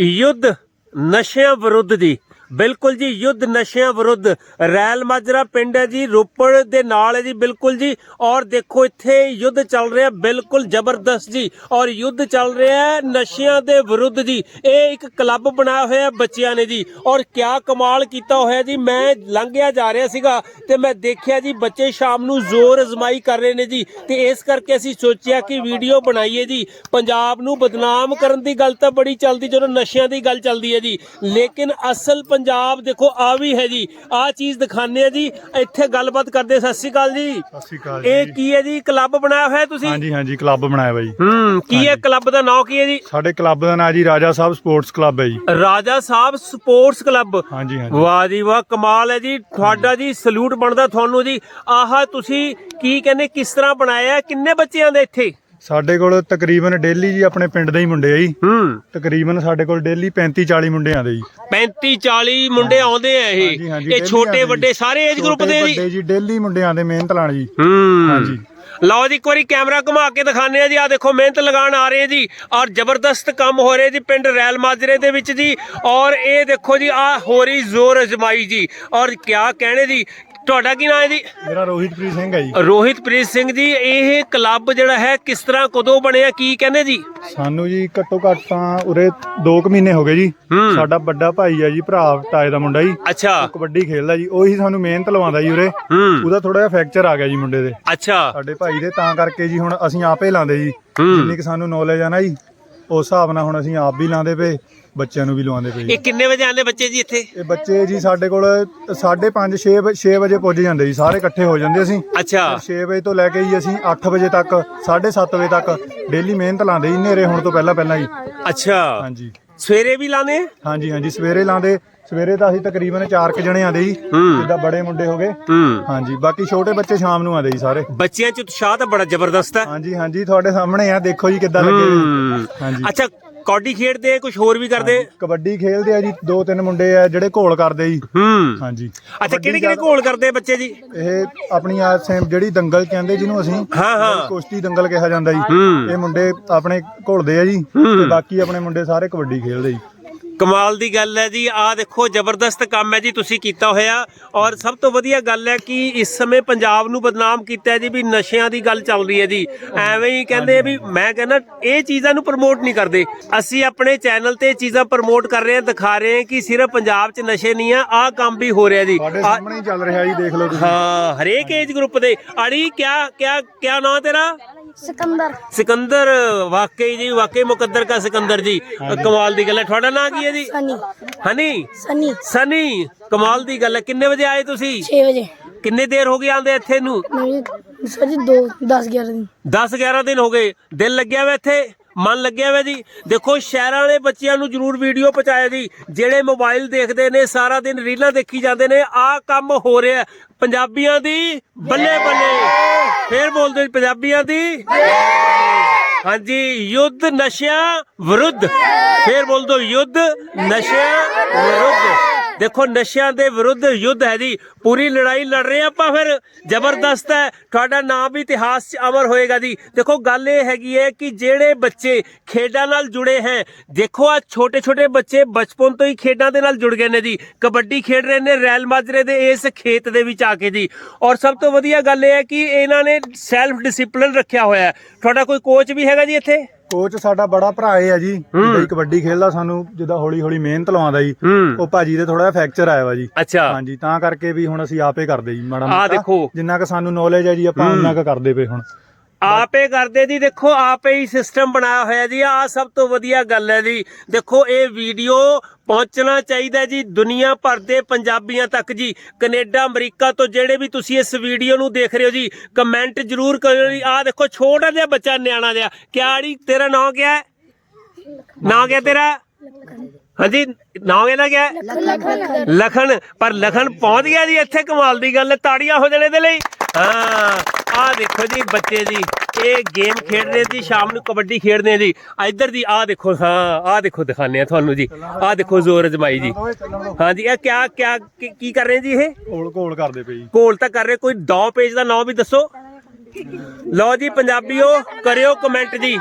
ਯੁੱਧ ਨਸ਼ਿਆਂ ਵਿਰੁੱਧ ਦੀ ਬਿਲਕੁਲ ਜੀ, ਯੁੱਧ ਨਸ਼ਿਆਂ ਵਿਰੁੱਧ। ਰੈਲ ਮਾਜਰਾ ਪਿੰਡ ਹੈ ਜੀ, ਰੋਪੜ ਦੇ ਨਾਲ ਹੈ ਜੀ, ਬਿਲਕੁਲ ਜੀ। ਔਰ ਦੇਖੋ, ਇੱਥੇ ਯੁੱਧ ਚੱਲ ਰਿਹਾ, ਬਿਲਕੁਲ ਜ਼ਬਰਦਸਤ ਜੀ। ਔਰ ਯੁੱਧ ਚੱਲ ਰਿਹਾ ਹੈ ਨਸ਼ਿਆਂ ਦੇ ਵਿਰੁੱਧ ਜੀ। ਇਹ ਇੱਕ ਕਲੱਬ ਬਣਾਇਆ ਹੋਇਆ ਬੱਚਿਆਂ ਨੇ ਜੀ। ਔਰ ਕਿਆ ਕਮਾਲ ਕੀਤਾ ਹੋਇਆ ਜੀ, ਮੈਂ ਲੰਘਿਆ ਜਾ ਰਿਹਾ ਸੀਗਾ ਤੇ ਮੈਂ ਦੇਖਿਆ ਜੀ, ਬੱਚੇ ਸ਼ਾਮ ਨੂੰ ਜ਼ੋਰ ਅਜ਼ਮਾਈ ਕਰ ਰਹੇ ਨੇ ਜੀ। ਤੇ ਇਸ ਕਰਕੇ ਅਸੀਂ ਸੋਚਿਆ ਕਿ ਵੀਡੀਓ ਬਣਾਈਏ ਜੀ। ਪੰਜਾਬ ਨੂੰ ਬਦਨਾਮ ਕਰਨ ਦੀ ਗੱਲ ਤਾਂ ਬੜੀ ਚੱਲਦੀ, ਜਦੋਂ ਨਸ਼ਿਆਂ ਦੀ ਗੱਲ ਚੱਲਦੀ ਹੈ ਜੀ। ਲੇਕਿਨ ਅਸਲ ਪੰਜਾਬ ਦੇਖੋ ਆ ਵੀ ਹੈ ਜੀ। ਆ ਚੀਜ਼ ਦਿਖਾਣੇ ਆ ਜੀ। ਇੱਥੇ ਗੱਲਬਾਤ ਕਰਦੇ ਸਤਿ ਸ਼੍ਰੀ ਅਕਾਲ ਜੀ। ਸਤਿ ਸ਼੍ਰੀ ਅਕਾਲ ਇਹ ਕੀ ਹੈ ਜੀ? ਕਲੱਬ ਬਣਾਇਆ ਹੋਇਆ ਤੁਸੀਂ? ਹਾਂਜੀ ਹਾਂਜੀ ਕਲੱਬ ਬਣਾਇਆ ਬਾਈ। ਹੂੰ ਕੀ ਹੈ? ਕਲੱਬ ਦਾ ਨਾਮ ਕੀ ਹੈ ਜੀ? ਸਾਡੇ ਕਲੱਬ ਦਾ ਨਾਂ ਜੀ ਰਾਜਾ ਸਾਹਿਬ ਸਪੋਰਟਸ ਕਲੱਬ ਹੈ ਜੀ। Raja Sahib sports club. ਹਾਂਜੀ ਹਾਂਜੀ। ਵਾਹ ਜੀ ਵਾਹ ਕਮਾਲ ਹੈ ਜੀ। ਤੁਹਾਡਾ ਜੀ ਸਲੂਟ ਬਣਦਾ ਤੁਹਾਨੂੰ ਜੀ। ਆਹ ਤੁਸੀਂ ਕੀ ਕਹਿੰਦੇ ਕਿਸ ਤਰ੍ਹਾਂ ਬਣਾਇਆ? ਕਿੰਨੇ ਬੱਚਿਆਂ ਦੇ ਇੱਥੇ? ਸਾਡੇ ਕੋਲ ਤਕਰੀਬਨ ਡੇਲੀ ਜੀ ਆਪਣੇ ਪਿੰਡ ਦੇ ਹੀ ਮੁੰਡੇ ਆ ਜੀ। ਹੂੰ। ਤਕਰੀਬਨ ਸਾਡੇ ਕੋਲ ਡੇਲੀ 35 40 ਮੁੰਡੇ ਆਉਂਦੇ ਜੀ। 35 40 ਮੁੰਡੇ ਆਉਂਦੇ ਆ ਹਾਂਜੀ, ਇਹ। ਹਾਂਜੀ, ਇਹ daily ਛੋਟੇ ਆਉਂਦੇ ਵੱਡੇ। ਸਾਰੇ ਏਜ ਗਰੁੱਪ ਛੋਟੇ ਦੇ ਜੀ। ਵੱਡੇ ਜੀ ਡੇਲੀ ਮੁੰਡੇ ਆਉਂਦੇ ਮਿਹਨਤ ਲਾਣ ਜੀ। ਹੂੰ। ਹਾਂਜੀ। ਲਓ ਜੀ ਇੱਕ ਵਾਰੀ ਕੈਮਰਾ ਘੁਮਾ ਕੇ ਦਿਖਾਣੇ ਆ ਜੀ। ਆ ਦੇਖੋ ਮਿਹਨਤ ਲਗਾਉਣ ਆ ਰਹੇ ਜੀ। ਔਰ ਜ਼ਬਰਦਸਤ ਕੰਮ ਹੋ ਰਿਹਾ ਜੀ ਪਿੰਡ ਰੈਲ ਮਾਜਰੇ ਦੇ ਵਿੱਚ ਜੀ। ਔਰ ਇਹ ਦੇਖੋ ਜੀ ਆ ਹੋ ਰਹੀ ਜ਼ੋਰ ਅਜਮਾਈ ਜੀ। ਔਰ ਕਿਆ ਕਹਿਣੇ ਜੀ ਤੁਹਾਡਾ ਕੀ ਨਾਮ ਹੈ ਜੀ? ਮੇਰਾ ਰੋਹਿਤਪ੍ਰੀਤ ਸਿੰਘ ਹੈ ਜੀ। ਰੋਹਿਤਪ੍ਰੀਤ ਸਿੰਘ ਜੀ ਇਹ ਕਲੱਬ ਜਿਹੜਾ ਹੈ ਕਿਸ ਤਰ੍ਹਾਂ ਕਦੋਂ ਬਣਿਆ ਕੀ ਕਹਿੰਦੇ ਜੀ? ਸਾਨੂੰ ਜੀ ਘੱਟੋ ਘੱਟ ਤਾਂ ਉਰੇ 2 ਕੁ ਮਹੀਨੇ ਹੋ ਗਏ ਜੀ। ਹੂੰ। ਸਾਡਾ ਵੱਡਾ ਭਾਈ ਹੈ ਜੀ ਭਰਾ ਤਾਏ ਦਾ ਮੁੰਡਾ ਜੀ। ਅੱਛਾ। ਕਬੱਡੀ ਖੇਡਦਾ ਜੀ ਉਹੀ ਸਾਨੂੰ ਮਿਹਨਤ ਲਵਾਉਂਦਾ ਜੀ ਉਰੇ। ਹੂੰ। ਉਹਦਾ ਥੋੜਾ ਜਿਹਾ ਫ੍ਰੈਕਚਰ ਆ ਗਿਆ ਜੀ ਮੁੰਡੇ ਦੇ। ਅੱਛਾ। ਸਾਡੇ ਭਾਈ ਦੇ ਤਾਂ ਕਰਕੇ ਜੀ ਹੁਣ ਅਸੀਂ ਆਪੇ ਲਾਉਂਦੇ ਜੀ। ਹੂੰ। ਜਿੰਨੀ ਕਿ ਸਾਨੂੰ ਨੌਲੇਜ ਆ ਨਾ ਜੀ ਉਸ ਹਿਸਾਬ ਨਾਲ ਹੁਣ ਅਸੀਂ ਆਪ ਵੀ ਲਾਉਂਦੇ ਪਏ। ਬੱਚਿਆਂ ਨੂੰ ਵੀ ਲਵਾਉਂਦੇ ਪਏ। ਇਹ ਕਿੰਨੇ ਵਜੇ ਆਉਂਦੇ ਬੱਚੇ ਜੀ ਇੱਥੇ? ਇਹ ਬੱਚੇ ਜੀ ਸਾਡੇ ਕੋਲ 5:30 6 6 ਵਜੇ ਪੁੱਜ ਜਾਂਦੇ ਜੀ। ਸਾਰੇ ਇਕੱਠੇ ਹੋ ਜਾਂਦੇ ਅਸੀਂ। ਅੱਛਾ। 6 ਵਜੇ ਤੋਂ ਲੈ ਕੇ ਜੀ ਅਸੀਂ 8 ਵਜੇ ਤੱਕ 7:30 ਵਜੇ ਤੱਕ ਡੇਲੀ ਮਿਹਨਤ ਲਾਉਂਦੇ ਜੀ ਹਨੇਰੇ ਹੋਣ ਤੋਂ ਪਹਿਲਾਂ ਪਹਿਲਾਂ ਜੀ। ਅੱਛਾ। ਹਾਂਜੀ। ਸਵੇਰੇ ਵੀ ਲਾਣੇ ਹਾਂਜੀ ਹਾਂਜੀ। ਸਵੇਰੇ ਲਾਉਂਦੇ। ਸਵੇਰੇ ਤਾਂ ਅਸੀਂ ਤਕਰੀਬਨ 4 ਕੁ ਜਣੇ ਆਂਦੇ ਜੀ। ਜਿੱਦਾਂ ਬੜੇ ਮੁੰਡੇ ਹੋ ਗਏ। ਹਾਂਜੀ। ਬਾਕੀ ਛੋਟੇ ਬੱਚੇ ਸ਼ਾਮ ਨੂੰ ਆਂਦੇ ਜੀ ਸਾਰੇ। ਬੱਚਿਆਂ ਚ ਉਤਸ਼ਾਹ ਤਾਂ ਬੜਾ ਜ਼ਬਰਦਸਤ ਹੈ। ਹਾਂਜੀ ਹਾਂਜੀ। ਤੁਹਾਡੇ ਸਾਹਮਣੇ ਆ। ਦੇਖੋ ਜੀ ਕਿੱਦਾਂ ਲੱਗੇ। ਹਾਂਜੀ। ਅੱਛਾ ਕੌਡੀ ਖੇਡਦੇ ਕੁਝ ਹੋਰ ਵੀ ਕਰਦੇ? ਕਬੱਡੀ ਖੇਲਦੇ ਆ ਜੀ ਦੋ ਤਿੰਨ ਮੁੰਡੇ ਆ ਜਿਹੜੇ ਘੋਲ ਕਰਦੇ ਜੀ। ਹੂੰ। ਹਾਂਜੀ। ਅੱਛਾ ਕਿਹੜੇ ਕਿਹੜੇ ਘੋਲ ਕਰਦੇ ਬੱਚੇ ਜੀ? ਇਹ ਆਪਣੀ ਆ ਸੇਮ ਜਿਹੜੀ ਦੰਗਲ ਕਹਿੰਦੇ ਜਿਹਨੂੰ ਅਸੀਂ ਹਾਂ ਹਾਂ। ਕੁਸ਼ਤੀ ਦੰਗਲ ਕਿਹਾ ਜਾਂਦਾ ਜੀ। ਇਹ ਮੁੰਡੇ ਆਪਣੇ ਘੋਲਦੇ ਆ ਜੀ ਤੇ ਬਾਕੀ ਆਪਣੇ ਮੁੰਡੇ ਸਾਰੇ ਕਬੱਡੀ ਖੇਲਦੇ ਜੀ। ਕਮਾਲ ਦੀ ਗੱਲ ਹੈ ਜੀ। ਆ ਦੇਖੋ ਜ਼ਬਰਦਸਤ ਕੰਮ ਹੈ ਜੀ। ਤੁਸੀਂ ਕੀਤਾ ਹੋਇਆ। ਔਰ ਸਭ ਤੋਂ ਵਧੀਆ ਗੱਲ ਹੈ ਕਿ ਇਸ ਸਮੇਂ ਪੰਜਾਬ ਨੂੰ ਬਦਨਾਮ ਕੀਤਾ ਹੈ ਜੀ ਵੀ ਨਸ਼ਿਆਂ ਦੀ ਗੱਲ ਚੱਲ ਰਹੀ ਹੈ ਜੀ। ਐਵੇਂ ਹੀ ਕਹਿੰਦੇ ਵੀ ਮੈਂ ਕਹਿੰਦਾ ਇਹ ਚੀਜ਼ਾਂ ਨੂੰ ਪ੍ਰਮੋਟ ਨਹੀਂ ਕਰਦੇ। ਅਸੀਂ ਆਪਣੇ ਚੈਨਲ ਤੇ ਚੀਜ਼ਾਂ ਪ੍ਰਮੋਟ ਕਰ ਰਹੇ ਹਾਂ ਦਿਖਾ ਰਹੇ ਹਾਂ ਕਿ ਸਿਰਫ ਪੰਜਾਬ 'ਚ ਨਸ਼ੇ ਨਹੀਂ ਆ ਆਹ ਕੰਮ ਵੀ ਹੋ ਰਿਹਾ ਜੀ। ਤੁਹਾਡੇ ਆਹ- ਸਾਹਮਣੇ ਹੀ ਚੱਲ ਰਿਹਾ ਜੀ ਦੇਖ ਲਓ ਤੁਸੀਂ। ਹਾਂ ਹਰੇਕ ਏਜ ਗਰੁੱਪ ਦੇ। ਅੜੀ ਕਿਆ ਕਿਆ ਕਿਆ ਨਾਮ ਤੇਰਾ? ਸਿਕੰਦਰ। ਸਿਕੰਦਰ ਵਾਕਈ ਜੀ ਵਾਕਈ ਮੁਕੱਦਰ ਦਾ ਸਿਕੰਦਰ ਜੀ। ਕਮਾਲ ਦੀ ਗੱਲ ਹੈ। ਤੁਹਾਡਾ ਨਾਂ ਕੀ ਹੈ ਜੀ? ਸਨੀ। ਹਨੀ? ਸਨੀ। ਸਨੀ ਕਮਾਲ ਦੀ ਗੱਲ ਹੈ। ਕਿੰਨੇ ਵਜੇ ਆਏ ਤੁਸੀਂ? 6 ਵਜੇ। ਕਿੰਨੇ ਦੇਰ ਹੋ ਗਈ ਆਂਦੇ ਇੱਥੇ ਨੂੰ? ਸਰ ਜੀ 2 10 11 ਦਿਨ। 10 11 ਦਿਨ ਹੋ ਗਏ। ਦਿਲ ਲੱਗਿਆ ਵਾ ਇੱਥੇ? ਮਨ ਲੱਗਿਆ ਵਾ ਜੀ। ਦੇਖੋ, ਸ਼ਹਿਰਾਂ ਵਾਲੇ ਬੱਚਿਆਂ ਨੂੰ ਜਰੂਰ ਵੀਡੀਓ ਪਹੁੰਚਾਇਆ ਜੀ। ਜਿਹੜੇ ਮੋਬਾਈਲ ਦੇਖਦੇ ਨੇ, ਸਾਰਾ ਦਿਨ ਰੀਲਾਂ ਦੇਖੀ ਜਾਂਦੇ ਨੇ, ਆਹ ਕੰਮ ਹੋ ਰਿਹਾ। ਪੰਜਾਬੀਆਂ ਦੀ ਬੱਲੇ ਬੱਲੇ। ਫੇਰ ਬੋਲਦੇ ਪੰਜਾਬੀਆਂ ਦੀ ਹਾਂਜੀ, ਯੁੱਧ ਨਸ਼ਿਆਂ ਵਿਰੁੱਧ। ਫੇਰ ਬੋਲ ਦੋ ਯੁੱਧ ਨਸ਼ਿਆਂ ਵਿਰੁੱਧ। ਦੇਖੋ, ਨਸ਼ਿਆਂ ਦੇ ਵਿਰੁੱਧ ਯੁੱਧ ਹੈ ਜੀ। ਪੂਰੀ ਲੜਾਈ ਲੜ ਰਹੇ ਹਾਂ ਆਪਾਂ ਫਿਰ। ਜ਼ਬਰਦਸਤ ਹੈ। ਤੁਹਾਡਾ ਨਾਮ ਵੀ ਇਤਿਹਾਸ 'ਚ ਅਮਰ ਹੋਏਗਾ ਜੀ। ਦੇਖੋ, ਗੱਲ ਇਹ ਹੈਗੀ ਹੈ ਕਿ ਜਿਹੜੇ ਬੱਚੇ ਖੇਡਾਂ ਨਾਲ ਜੁੜੇ ਹੈ, ਦੇਖੋ ਆ ਛੋਟੇ ਛੋਟੇ ਬੱਚੇ ਬਚਪਨ ਤੋਂ ਹੀ ਖੇਡਾਂ ਦੇ ਨਾਲ ਜੁੜ ਗਏ ਨੇ ਜੀ। ਕਬੱਡੀ ਖੇਡ ਰਹੇ ਨੇ ਰੈਲ ਮਾਜਰੇ ਦੇ ਇਸ ਖੇਤ ਦੇ ਵਿੱਚ ਆ ਕੇ ਜੀ। ਔਰ ਸਭ ਤੋਂ ਵਧੀਆ ਗੱਲ ਇਹ ਹੈ ਕਿ ਇਹਨਾਂ ਨੇ ਸੈਲਫ ਡਿਸਪਲਿਨ ਰੱਖਿਆ ਹੋਇਆ ਹੈ। ਤੁਹਾਡਾ ਕੋਈ ਕੋਚ ਵੀ ਹੈਗਾ ਜੀ ਇੱਥੇ? ਕੋਚ ਸਾਡਾ ਬੜਾ ਭਰਾ ਆ ਜੀ ਜਿਹੜਾ ਜੀ ਕਬੱਡੀ ਖੇਲਦਾ ਸਾਨੂੰ ਜਿੱਦਾਂ ਹੌਲੀ ਹੌਲੀ ਮਿਹਨਤ ਲਵਾਉਂਦਾ ਜੀ। ਹੂੰ। ਉਹ ਭਾਜੀ ਦੇ ਥੋੜਾ ਜਿਹਾ ਫ੍ਰੈਕਚਰ ਆਇਆ ਵਾ ਜੀ। ਅੱਛਾ। ਹਾਂਜੀ ਤਾਂ ਕਰਕੇ ਵੀ ਹੁਣ ਅਸੀਂ ਆਪੇ ਕਰਦੇ ਜੀ ਮਾੜਾ ਆਹ ਦੇਖੋ। ਜਿੰਨਾ ਕਿ ਸਾਨੂੰ ਨੌਲੇਜ ਹੈ ਜੀ ਆਪਾਂ ਉਹਨਾਂ ਕੁ ਕਰਦੇ ਪਏ ਹੁਣ। ਆਪੇ ਕਰਦੇ ਜੀ, ਦੇਖੋ, ਆਪੇ ਹੀ ਸਿਸਟਮ ਬਣਾਇਆ ਹੋਇਆ ਜੀ। ਆ ਸਭ ਤੋਂ ਵਧੀਆ ਗੱਲ ਹੈ ਜੀ। ਦੇਖੋ, ਇਹ ਵੀਡੀਓ ਪਹੁੰਚਣਾ ਚਾਹੀਦਾ ਜੀ ਦੁਨੀਆ ਭਰ ਦੇ ਪੰਜਾਬੀਆਂ ਤੱਕ ਜੀ। ਕੈਨੇਡਾ, ਅਮਰੀਕਾ ਤੋਂ ਜਿਹੜੇ ਵੀ ਤੁਸੀਂ ਇਸ ਵੀਡੀਓ ਨੂੰ ਦੇਖ ਰਹੇ ਹੋ ਜੀ ਕਮੈਂਟ ਜਰੂਰ ਕਰਿਓ ਜੀ। ਆ ਦੇਖੋ, ਛੋਟਾ ਜਿਹਾ ਬੱਚਾ, ਨਿਆਣਾ ਜਿਹਾ। ਕਿਆੜੀ ਤੇਰਾ ਨਾਂ ਕਿਆ ਹੈ? ਨਾਂ ਕਿਆ ਤੇਰਾ? ਹਾਂਜੀ, ਨਾਂ ਇਹਦਾ ਕਿਆ ਹੈ? ਲਖਨ। ਪਰ ਲਖਨ ਪਹੁੰਚ ਗਿਆ ਜੀ ਇੱਥੇ ਕਮਾਲ ਦੀ ਗੱਲ ਹੈ। ਤਾੜੀਆਂ ਹੋ ਜਾਣ ਇਹਦੇ ਲਈ। ਹਾਂ। ਆਹ ਦੇਖੋ ਜੀ ਬੱਚੇ ਜੀ ਇਹ ਗੇਮ ਖੇਡ ਰਹੇ ਸੀ ਸ਼ਾਮ ਨੂੰ ਕਬੱਡੀ ਖੇਡਦੇ ਜੀ ਇੱਧਰ ਦੀ ਆਹ ਦੇਖੋ ਹਾਂ ਆਹ ਦੇਖੋ ਦਿਖਾਣੇ ਆ ਤੁਹਾਨੂੰ ਜੀ। ਆਹ ਦੇਖੋ ਜ਼ੋਰ ਅਜਮਾਈ ਜੀ। ਹਾਂਜੀ ਇਹ ਕਿਆ ਕਿਆ ਕੀ ਕੀ ਕਰ ਰਹੇ ਜੀ ਇਹ? ਘੋਲ ਘੋਲ ਕਰਦੇ ਜੀ। ਕੋਲ ਤਾਂ ਕਰ ਰਹੇ ਕੋਈ ਡੌ ਪੇਜ ਦਾ ਨਾਮ ਵੀ ਦੱਸੋ। ਲਓ ਜੀ ਪੰਜਾਬੀਓ ਕਰਿਓ ਕਮੈਂਟ ਜੀ।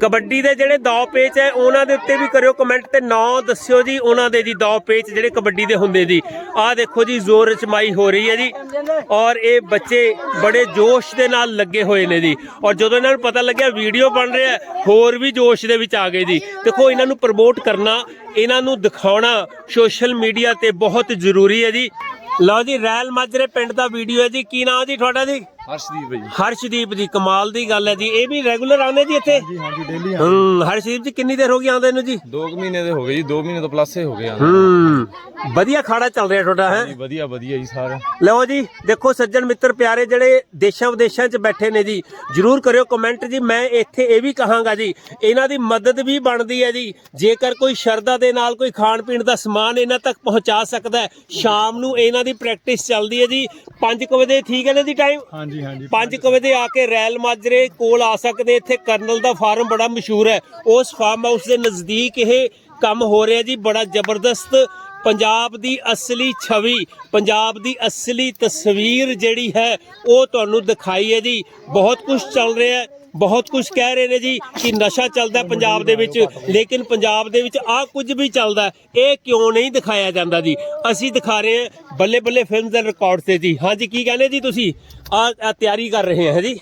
ਕਬੱਡੀ ਦੇ ਜਿਹੜੇ ਦੋ ਪੇਚ ਹੈ, ਉਹਨਾਂ ਦੇ ਉੱਤੇ ਵੀ ਕਰਿਓ ਕਮੈਂਟ ਤੇ ਨਾਂ ਦੱਸਿਓ ਜੀ, ਉਹਨਾਂ ਦੇ ਜੀ ਦੋ ਪੇਚ ਜਿਹੜੇ ਕਬੱਡੀ ਦੇ ਹੁੰਦੇ ਜੀ। ਆਹ ਦੇਖੋ ਜੀ, ਜ਼ੋਰ ਰਚਮਾਈ ਹੋ ਰਹੀ ਹੈ ਜੀ। ਔਰ ਇਹ ਬੱਚੇ ਬੜੇ ਜੋਸ਼ ਦੇ ਨਾਲ ਲੱਗੇ ਹੋਏ ਨੇ ਜੀ। ਔਰ ਜਦੋਂ ਇਹਨਾਂ ਨੂੰ ਪਤਾ ਲੱਗਿਆ ਵੀਡੀਓ ਬਣ ਰਿਹਾ ਹੋਰ ਵੀ ਜੋਸ਼ ਦੇ ਵਿੱਚ ਆ ਗਏ ਜੀ। ਦੇਖੋ, ਇਹਨਾਂ ਨੂੰ ਪ੍ਰਮੋਟ ਕਰਨਾ, ਇਹਨਾਂ ਨੂੰ ਦਿਖਾਉਣਾ ਸੋਸ਼ਲ ਮੀਡੀਆ ਤੇ ਬਹੁਤ ਜ਼ਰੂਰੀ ਹੈ ਜੀ। ਲਓ ਜੀ, ਰੈਲ ਮਾਜਰੇ ਪਿੰਡ ਦਾ ਵੀਡੀਓ ਹੈ ਜੀ। ਕੀ ਨਾਮ ਜੀ ਤੁਹਾਡਾ ਜੀ? ਹਰਸ਼ਦੀਪ ਜੀ। ਹਰਸ਼ਦੀਪ ਜੀ ਕਮਾਲ ਦੀ ਗੱਲ ਹੈ ਜੀ। ਇਹ ਵੀ ਰੈਗੂਲਰ ਆਉਂਦੇ ਜੀ ਇੱਥੇ? ਜੀ ਹਾਂਜੀ ਡੇਲੀ ਹੂੰ ਹਰਸ਼ਦੀਪ ਜੀ ਕਿੰਨੀ ਦੇਰ ਹੋ ਗਈ ਆਉਂਦੇ ਨੂੰ ਜੀ? 2 ਮਹੀਨੇ ਦੇ ਹੋ ਗਏ ਜੀ 2 ਮਹੀਨੇ ਤੋਂ ਪਲੱਸ ਹੀ ਹੋ ਗਏ ਆ ਹੂੰ ਵਧੀਆ ਖਾੜਾ ਚੱਲ ਰਿਹਾ ਤੁਹਾਡਾ ਹੈ? ਜੀ ਵਧੀਆ ਵਧੀਆ ਜੀ ਸਾਰੇ। ਲਓ ਜੀ ਦੇਖੋ ਸੱਜਣ ਮਿੱਤਰ ਪਿਆਰੇ ਜਿਹੜੇ ਦੇਸ਼ਾਂ ਵਿਦੇਸ਼ਾਂ 'ਚ ਬੈਠੇ ਨੇ ਜੀ ਜਰੂਰ ਕਰਿਓ ਕਮੈਂਟ ਜੀ। ਮੈਂ ਇੱਥੇ ਇਹ ਵੀ ਕਹਾਂਗਾ ਜੀ ਇਹਨਾਂ ਦੀ ਮਦਦ ਵੀ ਬਣਦੀ ਹੈ ਜੀ। ਜੇਕਰ ਕੋਈ ਸ਼ਰਧਾ ਦੇ ਨਾਲ ਕੋਈ ਖਾਣ ਪੀਣ ਦਾ ਸਮਾਨ ਇਹਨਾਂ ਤੱਕ ਪਹੁੰਚਾ ਸਕਦਾ ਹੈ ਸ਼ਾਮ ਨੂੰ ਇਹਨਾਂ ਦੀ ਪ੍ਰੈਕਟਿਸ ਚੱਲਦੀ ਹੈ ਜੀ। 5 ਵਜੇ ਠੀਕ ਹੈ ਨਾ ਜੀ ਟਾਈਮ ਹਾਂਜੀ ਹਾਂਜੀ 5 ਵਜੇ ਆ ਕੇ ਰੈਲ ਮਾਜਰੇ ਕੋਲ ਆ ਸਕਦੇ ਇੱਥੇ ਕਰਨਲ ਦਾ ਫਾਰਮ ਬੜਾ ਮਸ਼ਹੂਰ ਹੈ। ਉਸ ਫਾਰਮ ਹਾਊਸ ਦੇ ਨਜ਼ਦੀਕ ਇਹ ਕੰਮ ਹੋ ਰਿਹਾ ਜੀ ਬੜਾ ਜ਼ਬਰਦਸਤ। ਪੰਜਾਬ ਦੀ ਅਸਲੀ ਛਵੀ ਪੰਜਾਬ ਦੀ ਅਸਲੀ ਤਸਵੀਰ ਜਿਹੜੀ ਹੈ ਉਹ ਤੁਹਾਨੂੰ ਦਿਖਾਈ ਹੈ ਜੀ। ਬਹੁਤ ਕੁਝ ਚੱਲ ਰਿਹਾ ਹੈ। ਬਹੁਤ ਕੁਝ ਕਹਿ ਰਹੇ ਨੇ ਜੀ ਕਿ ਨਸ਼ਾ ਚੱਲਦਾ ਪੰਜਾਬ ਦੇ ਵਿੱਚ, ਲੇਕਿਨ ਪੰਜਾਬ ਦੇ ਵਿੱਚ ਆ ਕੁਝ ਵੀ ਚੱਲਦਾ, ਇਹ ਕਿਉਂ ਨਹੀਂ ਦਿਖਾਇਆ ਜਾਂਦਾ ਜੀ? ਅਸੀਂ ਦਿਖਾ ਰਹੇ ਹਾਂ ਬੱਲੇ ਬੱਲੇ ਫਿਲਮ ਐਂਡ ਰਿਕਾਰਡ ਤੇ ਜੀ। ਹਾਂਜੀ, ਕੀ ਕਹਿੰਦੇ ਜੀ ਤੁਸੀਂ? ਆ ਤਿਆਰੀ ਕਰ ਰਹੇ ਹੈ ਜੀ।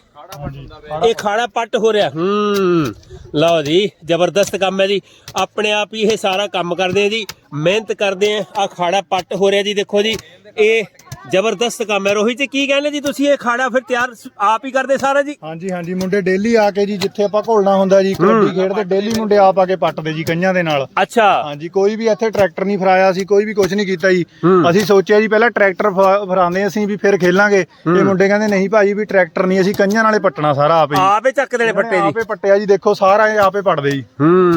ਇਹ ਖਾੜਾ ਪੱਟ ਹੋ ਰਿਹਾ। ਹੂੰ, ਲਓ ਜੀ, ਜ਼ਬਰਦਸਤ ਕੰਮ ਹੈ ਜੀ। ਆਪਣੇ ਆਪ ਹੀ ਇਹ ਸਾਰਾ ਕੰਮ ਕਰਦੇ ਆ ਜੀ। ਮਿਹਨਤ ਕਰਦੇ ਆ। ਆ ਖਾੜਾ ਪੱਟ ਹੋ ਰਿਹਾ ਜੀ, ਦੇਖੋ ਜੀ। ਇਹ ਜ਼ਬਰਦਸਤ ਕੰਮ ਹੈ। ਰੋਹਿਤ ਜੀ ਕੀ ਕਹਿੰਦੇ ਜੀ ਤੁਸੀਂ? ਇਹ ਖਾੜਾ ਫਿਰ ਤਿਆਰ ਆਪ ਹੀ ਕਰਦੇ ਸਾਰਾ ਜੀ? ਹਾਂਜੀ ਹਾਂਜੀ ਮੁੰਡੇ ਡੇਲੀ ਆ ਕੇ ਜੀ ਜਿੱਥੇ ਆਪਾਂ ਘੋਲਣਾ ਹੁੰਦਾ ਜੀ ਕਬੱਡੀ ਖੇਡਦੇ ਡੇਲੀ ਮੁੰਡੇ ਆਪ ਆ ਕੇ ਪੱਟਦੇ ਜੀ ਕਈਆਂ ਦੇ ਨਾਲ। ਅੱਛਾ। ਹਾਂਜੀ ਕੋਈ ਵੀ ਇੱਥੇ ਟਰੈਕਟਰ ਨਹੀਂ ਫਰਾਇਆ ਸੀ ਕੋਈ ਵੀ ਕੁਝ ਨਹੀਂ ਕੀਤਾ ਜੀ। ਅਸੀਂ ਸੋਚਿਆ ਜੀ ਪਹਿਲਾਂ ਟਰੈਕਟਰ ਫਰਾਉਂਦੇ ਅਸੀਂ ਵੀ ਫਿਰ ਖੇਲਾਂਗੇ। ਇਹ ਮੁੰਡੇ ਕਹਿੰਦੇ ਨਹੀਂ ਭਾਜੀ ਵੀ ਟਰੈਕਟਰ ਨਹੀਂ ਅਸੀਂ ਕਈਆਂ ਨਾਲੇ ਪੱਟਣਾ ਸਾਰਾ ਆਪੇ ਆਪੇ ਚੱਕਦੇ ਨੇ ਫੱਟੇ ਜੀ। ਆਪੇ ਪੱਟਿਆ ਜੀ ਦੇਖੋ ਸਾਰਾ ਇਹ ਆਪੇ ਪੱਟਦੇ ਜੀ।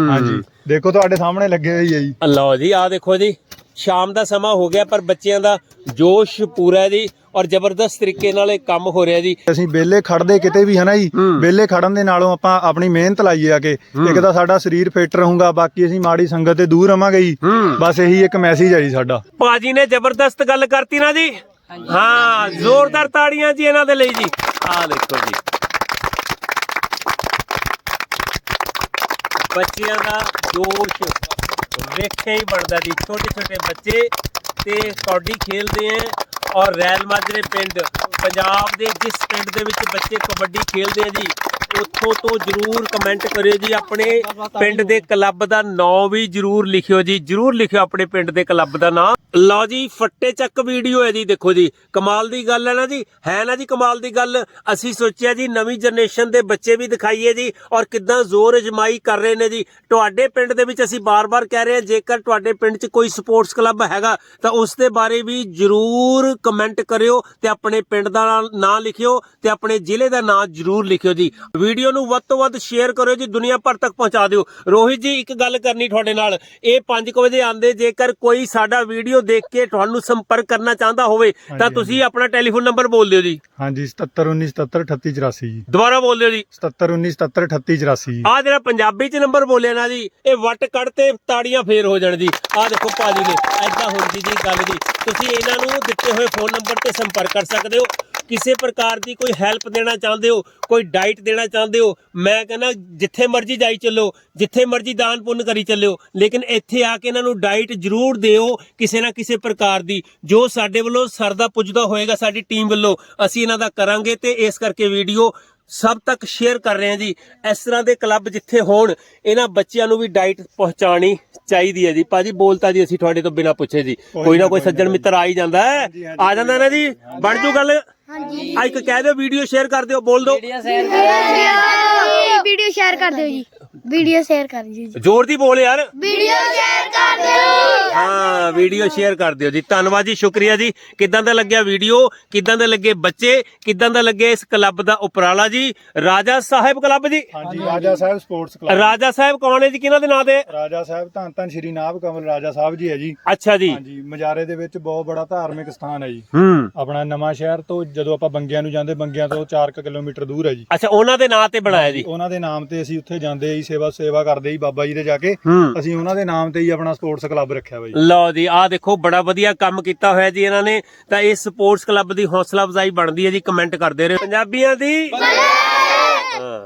ਹਾਂਜੀ ਦੇਖੋ ਤੁਹਾਡੇ ਸਾਹਮਣੇ ਲੱਗੇ ਹੋਏ ਹੀ ਜੀ। ਲਓ ਜੀ ਆ ਦੇਖੋ ਜੀ। ਸ਼ਾਮ ਦਾ ਸਮਾਂ ਹੋ ਗਿਆ ਪਰ ਬੱਚਿਆਂ ਦਾ ਜੋਸ਼ ਪੂਰਾ ਹੈ ਜੀ ਔਰ ਜ਼ਬਰਦਸਤ ਤਰੀਕੇ ਨਾਲ ਇਹ ਕੰਮ ਹੋ ਰਿਹਾ ਜੀ। ਅਸੀਂ ਬੇਲੇ ਖੜਦੇ ਕਿਤੇ ਵੀ ਹਨਾ ਜੀ। ਬੇਲੇ ਖੜਨ ਦੇ ਨਾਲੋਂ ਆਪਾਂ ਆਪਣੀ ਮਿਹਨਤ ਲਾਈਏ ਆ ਕੇ। ਇੱਕ ਤਾਂ ਸਾਡਾ ਸਰੀਰ ਫਿੱਟ ਰਹੂਗਾ ਬਾਕੀ ਅਸੀਂ ਮਾੜੀ ਸੰਗਤ ਤੇ ਦੂਰ ਰਵਾਂਗੇ ਜੀ। ਬਸ ਇਹੀ ਇੱਕ ਮੈਸੇਜ ਹੈ ਜੀ ਸਾਡਾ। ਭਾਜੀ ਨੇ ਜ਼ਬਰਦਸਤ ਗੱਲ ਕਰਤੀ ਨਾ ਜੀ? ਹਾਂ ਜ਼ੋਰਦਾਰ ਤਾੜੀਆਂ ਜੀ ਇਹਨਾਂ ਦੇ ਲਈ ਜੀ। ਆ ਦੇਖੋ ਜੀ। ਬੱਚਿਆਂ ਦਾ ਜੋਸ਼ ਵੇਖਿਆ ਹੀ ਬਣਦਾ ਜੀ, ਛੋਟੇ ਛੋਟੇ ਬੱਚੇ ਤੇ ਕਬੱਡੀ ਖੇਲਦੇ ਆ ਔਰ ਰੈਲ ਮਾਜਰੇ ਪਿੰਡ ਪੰਜਾਬ ਦੇ ਜਿਸ ਪਿੰਡ ਦੇ ਵਿੱਚ ਬੱਚੇ ਕਬੱਡੀ ਖੇਲਦੇ ਆ ਜੀ ਉੱਥੋਂ ਤੋਂ ਜਰੂਰ ਕਮੈਂਟ ਕਰਿਓ ਜੀ, ਆਪਣੇ ਪਿੰਡ ਦੇ ਕਲੱਬ ਦਾ ਨਾਮ ਵੀ ਜਰੂਰ ਲਿਖਿਓ ਜੀ, ਜਰੂਰ ਲਿਖਿਓ ਆਪਣੇ ਪਿੰਡ ਦੇ ਕਲੱਬ ਦਾ ਨਾਮ। ਲਓ ਜੀ, ਫੱਟੇ ਚੱਕ ਵੀਡੀਓ ਹੈ ਜੀ, ਦੇਖੋ ਜੀ, ਕਮਾਲ ਦੀ ਗੱਲ ਹੈ ਨਾ ਜੀ, ਹੈ ਨਾ ਜੀ ਕਮਾਲ ਦੀ ਗੱਲ। ਅਸੀਂ ਸੋਚਿਆ ਜੀ, ਨਵੀਂ ਜਨਰੇਸ਼ਨ ਦੇ ਬੱਚੇ ਵੀ ਦਿਖਾਈਏ ਜੀ, ਔਰ ਕਿੱਦਾਂ ਜ਼ੋਰ ਅਜਮਾਈ ਕਰ ਰਹੇ ਨੇ ਜੀ। ਤੁਹਾਡੇ ਪਿੰਡ ਦੇ ਵਿੱਚ ਅਸੀਂ ਬਾਰ-ਬਾਰ ਕਹਿ ਰਹੇ ਹਾਂ, ਜੇਕਰ ਤੁਹਾਡੇ ਪਿੰਡ 'ਚ ਕੋਈ ਸਪੋਰਟਸ ਕਲੱਬ ਹੈਗਾ, ਤਾਂ ਉਸ ਦੇ ਬਾਰੇ ਵੀ ਜਰੂਰ ਕਮੈਂਟ ਕਰਿਓ ਤੇ ਆਪਣੇ ਪਿੰਡ ਦਾ ਨਾਂ ਲਿਖਿਓ ਤੇ ਆਪਣੇ ਜ਼ਿਲ੍ਹੇ ਦਾ ਨਾਂ ਜਰੂਰ ਲਿਖਿਓ ਜੀ। ਵੀਡੀਓ ਨੂੰ ਵੱਧ ਤੋਂ ਵੱਧ ਸ਼ੇਅਰ ਕਰਿਓ ਜੀ ਦੁਨੀਆ ਭਰ ਤੱਕ ਪਹੁੰਚਾ ਦਿਓ। ਰੋਹਿਤ ਜੀ ਇੱਕ ਗੱਲ ਕਰਨੀ ਤੁਹਾਡੇ ਨਾਲ। ਇਹ 5 ਵਜੇ ਆਂਦੇ ਜੇਕਰ ਕੋਈ ਸਾਡਾ ਵੀਡੀਓ ਦੇਖ ਕੇ ਤੁਹਾਨੂੰ ਸੰਪਰਕ ਕਰਨਾ ਚਾਹੁੰਦਾ ਹੋਵੇ ਤਾਂ ਤੁਸੀਂ ਆਪਣਾ ਟੈਲੀਫੋਨ ਨੰਬਰ ਬੋਲ ਦਿਓ ਜੀ। ਹਾਂਜੀ 7719773884 ਜੀ। ਦੁਬਾਰਾ ਬੋਲ ਦਿਓ ਜੀ। 7719773884 ਜੀ। ਆ ਜਿਹੜਾ ਪੰਜਾਬੀ ਚ ਨੰਬਰ ਬੋਲਿਆ ਨਾ ਜੀ ਇਹ ਵੱਟ ਕੱਢ ਤੇ ਤਾੜੀਆਂ ਫੇਰ ਹੋ ਜਾਣ ਜੀ। ਆ ਦੇਖੋ ਭਾਜੀ ਨੇ ਐਦਾਂ ਹੁੰਦੀ ਜੀ ਗੱਲ ਜੀ। ਤੁਸੀਂ ਇਹਨਾਂ ਨੂੰ ਦਿੱਤੇ ਹੋਏ ਫੋਨ ਨੰਬਰ ਤੇ ਸੰਪਰਕ ਕਰ ਸਕਦੇ ਹੋ। ਕਿਸੇ ਪ੍ਰਕਾਰ ਦੀ ਕੋਈ ਹੈਲਪ ਦੇਣਾ ਚਾਹੁੰਦੇ ਹੋ ਕੋਈ ਡਾਈਟ ਦੇਣਾ ਚਾਹੁੰਦੇ ਹੋ ਮੈਂ ਕਹਿੰਦਾ ਜਿੱਥੇ ਮਰਜ਼ੀ ਜਾਈ ਚੱਲੋ ਜਿੱਥੇ ਮਰਜ਼ੀ ਦਾਨ ਪੁੰਨ ਕਰੀ ਚੱਲਿਓ ਲੇਕਿਨ ਇੱਥੇ ਆ ਕੇ ਇਹਨਾਂ ਨੂੰ ਡਾਈਟ ਜ਼ਰੂਰ ਦਿਓ ਕਿਸੇ ਨਾ ਕਿਸੇ ਪ੍ਰਕਾਰ ਦੀ ਜੋ ਸਾਡੇ ਵੱਲੋਂ ਸਰਦਾ ਪੁੱਜਦਾ ਹੋਏਗਾ ਸਾਡੀ ਟੀਮ ਵੱਲੋਂ ਅਸੀਂ ਇਹਨਾਂ ਦਾ ਕਰਾਂਗੇ ਤੇ ਇਸ ਕਰਕੇ ਵੀਡੀਓ ਸਭ ਤੱਕ ਸ਼ੇਅਰ ਕਰ ਰਹੇ ਹਾਂ ਜੀ। ਇਸ ਤਰ੍ਹਾਂ ਦੇ ਕਲੱਬ ਜਿੱਥੇ ਹੋਣ ਇਹਨਾਂ ਬੱਚਿਆਂ ਨੂੰ ਵੀ ਡਾਈਟ ਪਹੁੰਚਾਣੀ ਚਾਹੀਦੀ ਹੈ ਜੀ। ਭਾਜੀ ਬੋਲਤਾ ਜੀ ਅਸੀਂ ਤੁਹਾਡੇ ਤੋਂ ਬਿਨਾ ਪੁੱਛੇ ਜੀ। ਕੋਈ ਨਾ ਕੋਈ ਸੱਜਣ ਮਿੱਤਰ ਆ ਹੀ ਜਾਂਦਾ ਹੈ। ਆ ਜਾਂਦਾ ਨਾ ਜੀ? ਬਣ ਜੂ ਗੱਲ? ਹਾਂਜੀ। ਆ ਇੱਕ ਕਹਿ ਦਿਓ ਵੀਡੀਓ ਸ਼ੇਅਰ ਕਰ ਦਿਓ ਬੋਲ ਦਿਓ। ਵੀਡੀਓ ਸ਼ੇਅਰ ਕਰ ਦਿਓ ਜੀ। ਵੀਡੀਓ ਸ਼ੇਅਰ ਕਰ ਦਿਓ ਜੀ। ਜ਼ੋਰ ਦੀ ਬੋਲ ਯਾਰ। ਵੀਡੀਓ ਸ਼ੇਅਰ ਕਰ ਦਿਓ। ਹਾਂ ਵੀਡੀਓ ਸ਼ੇਅਰ ਕਰ ਦਿਓ ਜੀ। ਧੰਨਵਾਦ ਜੀ ਸ਼ੁਕਰੀਆ ਜੀ। ਕਿਦਾਂ ਦਾ ਲੱਗਿਆ ਵੀਡੀਓ? ਕਿਦਾਂ ਦੇ ਲੱਗੇ ਬੱਚੇ? ਕਿਦਾਂ ਦਾ ਲੱਗਿਆ ਇਸ ਕਲੱਬ ਦਾ ਉਪਰਾਲਾ ਜੀ? ਰਾਜਾ ਸਾਹਿਬ ਕਲੱਬ ਜੀ? ਹਾਂਜੀ ਰਾਜਾ ਸਾਹਿਬ ਸਪੋਰਟਸ ਕਲੱਬ। ਰਾਜਾ ਸਾਹਿਬ ਕੌਣ ਹੈ ਜੀ? ਕਿਹਨਾਂ ਦੇ ਨਾਂ ਤੇ? ਰਾਜਾ ਸਾਹਿਬ ਧੰਨ ਧੰਨ ਸ਼੍ਰੀ ਨਾਭ ਕਮਲ ਰਾਜਾ ਸਾਹਿਬ ਜੀ ਹੈ ਜੀ। ਅੱਛਾ ਜੀ। ਹਾਂਜੀ ਮਜਾਰੇ ਦੇ ਵਿੱਚ ਬਹੁਤ ਬੜਾ ਧਾਰਮਿਕ ਸਥਾਨ ਹੈ ਜੀ। ਹੂੰ। ਆਪਣਾ ਨਵਾਂ ਸ਼ਹਿਰ ਤੋਂ ਜਦੋਂ ਆਪਾਂ ਬੰਗਿਆਂ ਨੂੰ ਜਾਂਦੇ ਬੰਗਿਆਂ ਤੋਂ 4 ਕਿਲੋਮੀਟਰ ਦੂਰ ਹੈ ਜੀ। ਅੱਛਾ ਉਹਨਾਂ ਦੇ ਨਾਂ ਤੇ ਬਣਾਇਆ ਜੀ। ਉਹਨਾਂ ਦੇ ਨਾਮ ਤੇ ਅਸੀਂ ਉੱਥੇ ਜਾਂਦੇ ਸੇਵਾ ਸੇਵਾ ਕਰਦੇ ਜੀ ਬਾਬਾ ਜੀ ਦੇ ਜਾ ਕੇ। ਹੂੰ। ਅਸੀਂ ਉਹਨਾਂ ਦੇ ਨਾਮ ਤੇ ਹੀ ਆਪਣਾ ਸਪੋਰਟਸ ਕਲੱਬ ਰੱਖਿਆ ਵਾ ਜੀ ਲਓ ਜੀ ਆਹ ਦੇਖੋ ਬੜਾ ਵਧੀਆ ਕੰਮ ਕੀਤਾ ਹੋਇਆ ਜੀ ਇਹਨਾਂ ਨੇ। ਤਾਂ ਇਸ ਸਪੋਰਟਸ ਕਲੱਬ ਦੀ ਹੌਸਲਾ ਅਫਜ਼ਾਈ ਬਣਦੀ ਹੈ ਜੀ ਕਮੈਂਟ ਕਰਦੇ ਰਹੋ। ਪੰਜਾਬੀਆਂ ਦੀ ਹਾਂ।